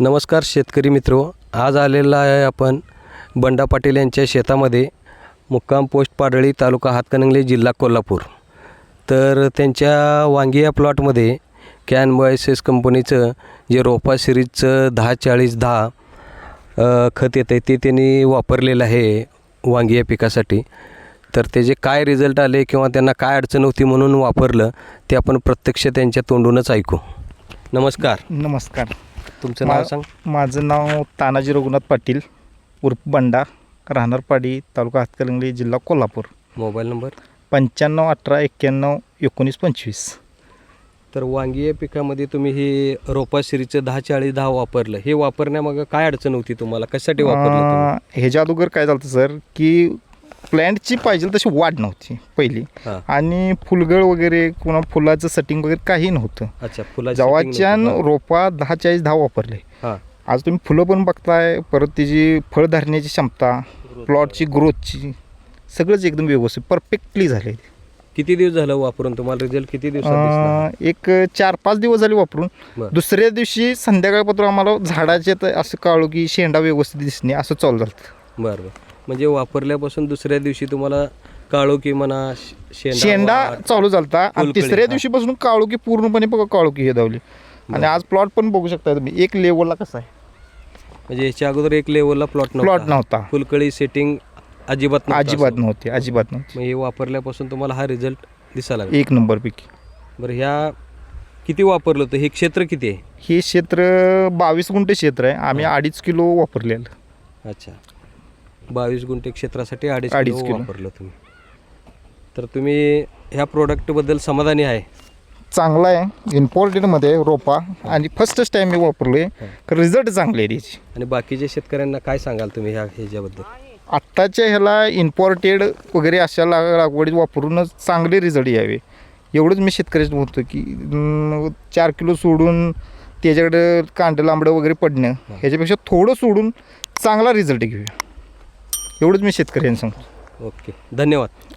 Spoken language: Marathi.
नमस्कार शेतकरी मित्रो आज आलेला आहे आपण बंडा पाटील यांच्या शेतामध्ये मुक्काम पोस्ट पाडळी तालुका हातकणंगले जिल्हा कोल्हापूर. तर त्यांच्या वांगी या प्लॉटमध्ये कॅन बॉयसेस कंपनीचं जे रोपा सिरीजचं दहा चाळीस दहा खत येतं आहे ते त्यांनी वापरलेलं आहे वांगी या पिकासाठी. तर त्याचे काय रिझल्ट आले किंवा त्यांना काय अडचण होती म्हणून वापरलं ते आपण प्रत्यक्ष त्यांच्या तोंडूनच ऐकू. नमस्कार. नमस्कार. तुमचं नाव सांग. माझं नाव तानाजी रघुनाथ पाटील उर्फ बंडा राहणार पाडी तालुका हातकलंगली जिल्हा कोल्हापूर. Mobile number? पंच्याण्णव अठरा एक्क्याण्णव एकोणीस पंचवीस. तर वांगी या पिकामध्ये तुम्ही हे रोपा सिरीजचं दहा चाळीस दहा वापरलं. हे वापरण्यामागं काय अडचण होती तुम्हाला? कशासाठी वापरलं तुम्ही? अं, ह्याच्या अगोदर काय झालं सर की प्लॅन्टची पाहिजे तशी वाढ नव्हती पहिली. हां. आणि फुलगळ वगैरे किंवा फुलाचं सेटिंग वगैरे काही नव्हतं. अच्छा जवाच्यान रोपा दहा चाळीस दहा वापरले. हां. आज तुम्ही फुलं पण बघताय परत त्याची फळ धरण्याची क्षमता प्लॉटची ग्रोथची सगळंच एकदम व्यवस्थित परफेक्टली झाले. किती दिवस झालं वापरून? तुम्हाला रिझल्ट किती दिवसात दिसला? अं, एक चार पाच दिवस झाले वापरून. बरं. दुसऱ्या दिवशी संध्याकाळपत्र आम्हाला झाडाचे तर असं काळू की शेंडा व्यवस्थित दिसणे असं चालू झालं. बरं बरं. म्हणजे वापरल्यापासून दुसऱ्या दिवशी तुम्हाला काळो की म्हणा शेंडा शेंडा चालू झालता. आणि तिसऱ्या. दिवशीपासून काळू की पूर्णपणे बघा काळू की हे धावली. आणि आज प्लॉट पण बघू शकता तुम्ही. एक लेवलला कसा आहे? म्हणजे याच्या अगोदर एक लेवलला प्लॉट प्लॉट नव्हता. फुलकळी सेटिंग अजिबात अजिबात. नव्हती अजिबात नव्हती. हे वापरल्यापासून तुम्हाला हा रिझल्ट दिसायला लागला. एक नंबर पैकी बरं ह्या किती वापरलं होतं? हे क्षेत्र किती आहे? हे क्षेत्र बावीस गुंठे क्षेत्र आहे. आम्ही अडीच किलो वापरलेलं. अच्छा. बावीस गुंठे क्षेत्रासाठी अडीच अडीच किलो किलो. वापरलं तुम्ही. तर तुम्ही ह्या प्रोडक्टबद्दल समाधानी आहे? चांगला आहे. इम्पॉर्टेंटमध्ये रोपा. आणि फर्स्टच टाईम मी वापरलो आहे रिझल्ट चांगले आहे त्याचे. आणि बाकीच्या शेतकऱ्यांना काय सांगाल तुम्ही ह्या ह्याच्याबद्दल? आत्ताच्या ह्याला इम्पॉर्टेड वगैरे अशा लाग लागवडीत वापरूनच चांगले रिझल्ट यावे. एवढंच मी शेतकऱ्याचं म्हणतो की अं, चार किलो सोडून त्याच्याकडे कांडं लांबडं वगैरे पडणं ह्याच्यापेक्षा थोडं सोडून चांगला रिझल्ट घेऊया. एवढंच मी शेतकऱ्यांना सांगतो. ओके धन्यवाद.